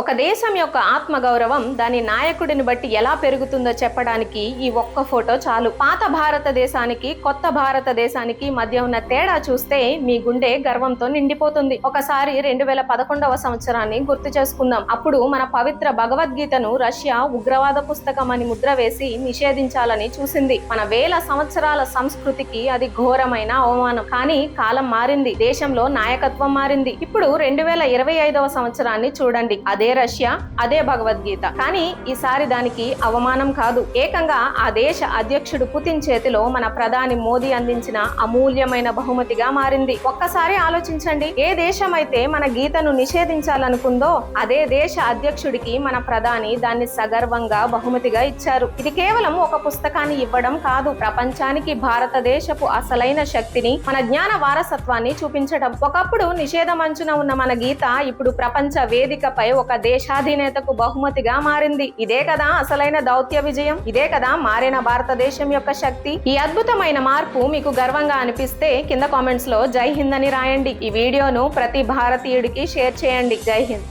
ఒక దేశం యొక్క ఆత్మగౌరవం దాని నాయకుడిని బట్టి ఎలా పెరుగుతుందో చెప్పడానికి ఈ ఒక్క ఫోటో చాలు. పాత భారతదేశానికి కొత్త భారతదేశానికి మధ్య ఉన్న తేడా చూస్తే మీ గుండె గర్వంతో నిండిపోతుంది. ఒకసారి రెండు వేల పదకొండవ సంవత్సరాన్ని గుర్తు చేసుకుందాం. అప్పుడు మన పవిత్ర భగవద్గీతను రష్యా ఉగ్రవాద పుస్తకం అని ముద్ర వేసి నిషేధించాలని చూసింది. మన వేల సంవత్సరాల సంస్కృతికి అది ఘోరమైన అవమానం. కానీ కాలం మారింది. దేశంలో నాయకత్వం మారింది. ఇప్పుడు రెండు వేల ఇరవై ఐదవ సంవత్సరాన్ని చూడండి. అదే రష్యా అదే భగవద్గీత. కానీ ఈసారి దానికి అవమానం కాదు. ఏకంగా ఆ దేశ అధ్యక్షుడు పుతిన్ చేతిలో మన ప్రధాని మోదీ అందించిన అమూల్యమైన బహుమతిగా మారింది. ఒక్కసారి ఆలోచించండి ఏ దేశం అయితే మన గీతను నిషేధించాలనుకుందో అదే దేశ అధ్యక్షుడికి మన ప్రధాని దాన్ని సగర్వంగా బహుమతిగా ఇచ్చారు. ఇది కేవలం ఒక పుస్తకాన్ని ఇవ్వడం కాదు. ప్రపంచానికి భారతదేశపు అసలైన శక్తిని మన జ్ఞాన వారసత్వాన్ని చూపించడం ఒకప్పుడు నిషేధం అంచున ఉన్న మన గీత ఇప్పుడు ప్రపంచ వేదికపై ఒక ఒక దేశాధినేతకు బహుమతిగా మారింది. ఇదే కదా అసలైన దౌత్య విజయం. ఇదే కదా మారిన భారతదేశం యొక్క శక్తి. ఈ అద్భుతమైన మార్పు మీకు గర్వంగా అనిపిస్తే కింద కామెంట్స్లో జై హింద్ అని రాయండి. ఈ వీడియోను ప్రతి భారతీయుడికి షేర్ చేయండి. జై హింద్.